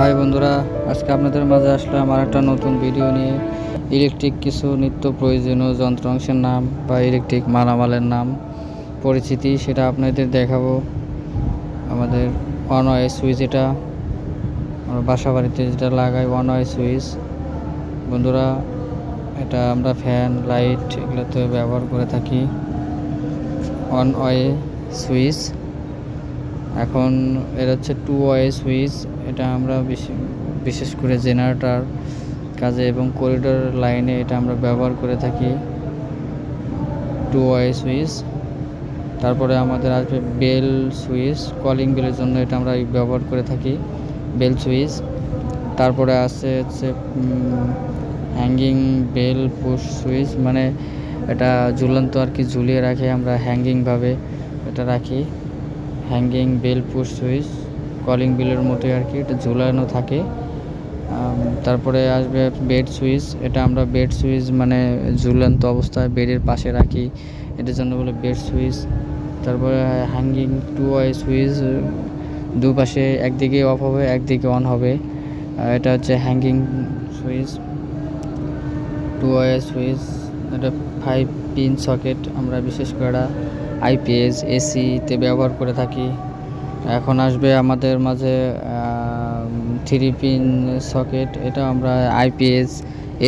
High বন্ধুরা, আজকে আপনাদের মাঝে আসলে আমার একটা নতুন ভিডিও নিয়ে। ইলেকট্রিক কিছু নিত্য প্রয়োজনীয় যন্ত্রাংশের নাম বা ইলেকট্রিক মালামালের নাম পরিচিতি সেটা আপনাদের দেখাবো। আমাদের ওয়ান ওয়াই সুইচ এটা, আমরা বাসা বাড়িতে যেটা লাগাই ওয়ান ওয়াই সুইচ বন্ধুরা, এটা আমরা ফ্যান লাইট এগুলোতে ব্যবহার করে থাকি। ওয়ান ওয়াই সুইচ এখন এর হচ্ছে টু ওয়ে সুইচ এটা আমরা বেশি- বিশেষ করে জেনারেটর কাজে এবং করিডোর লাইনে এটা আমরা ব্যবহার করে থাকি। টু ওয়াই সুইচ তারপরে আমাদের আসবে বেল সুইচ কলিং বেলের জন্য এটা আমরা ব্যবহার করে থাকি বেল সুইচ তারপরে আছে হচ্ছে হ্যাঙ্গিং বেল পুশ সুইচ মানে এটা ঝুলন্ত আর কি ঝুলিয়ে রাখে, আমরা হ্যাঙ্গিংভাবে এটা রাখি। Hanging bell push switch calling বিলের মতোই আর কি, এটা ঝুলানো থাকে। তারপরে আসবে বেড সুইচ এটা আমরা বেড সুইচ মানে ঝুলন্ত অবস্থায় বেডের পাশে রাখি। এটার জন্য বলে বেড সুইচ তারপরে হ্যাঙ্গিং টু ওয়াই সুইচ দুপাশে একদিকে অফ হবে, একদিকে অন হবে। এটা হচ্ছে hanging switch two way switch এটা ফাইভ পিন সকেট আমরা বিশেষ করে আইপিএস এসিতে ব্যবহার করে থাকি। এখন আসবে আমাদের মাঝে থ্রি পিন সকেট। এটা আমরা আইপিএস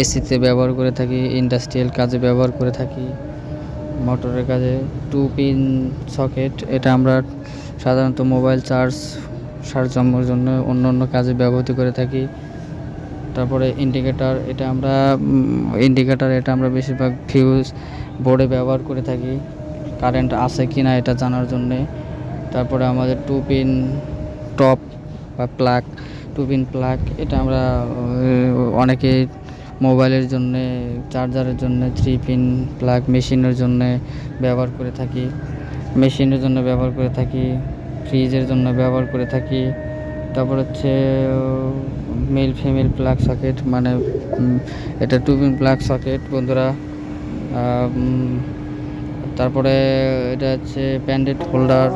এসিতে ব্যবহার করে থাকি, ইন্ডাস্ট্রিয়াল কাজে ব্যবহার করে থাকি, মোটরের কাজে। টু পিন সকেট, এটা আমরা সাধারণত মোবাইল চার্জ সারজমের জন্য অন্য অন্য কাজে ব্যবহৃত করে থাকি। তারপরে ইন্ডিকেটর, এটা আমরা ইন্ডিকেটর, এটা আমরা বেশিরভাগ ফিউজ বোর্ডে ব্যবহার করে থাকি। কারেন্ট আছে কি না এটা জানার জন্যে। তারপরে আমাদের টু পিন টপ বা প্লাগ টু পিন প্লাগ এটা আমরা অনেকে মোবাইলের জন্যে চার্জারের জন্য থ্রি পিন প্লাগ মেশিনের জন্য ব্যবহার করে থাকি। মেশিনের জন্য ব্যবহার করে থাকি ফ্রিজের জন্য ব্যবহার করে থাকি। তারপর হচ্ছে মেল ফিমেল প্লাগ সকেট মানে এটা টু পিন প্লাগ সকেট বন্ধুরা। তারপরে এটা হচ্ছে প্যান্ডেড হোল্ডার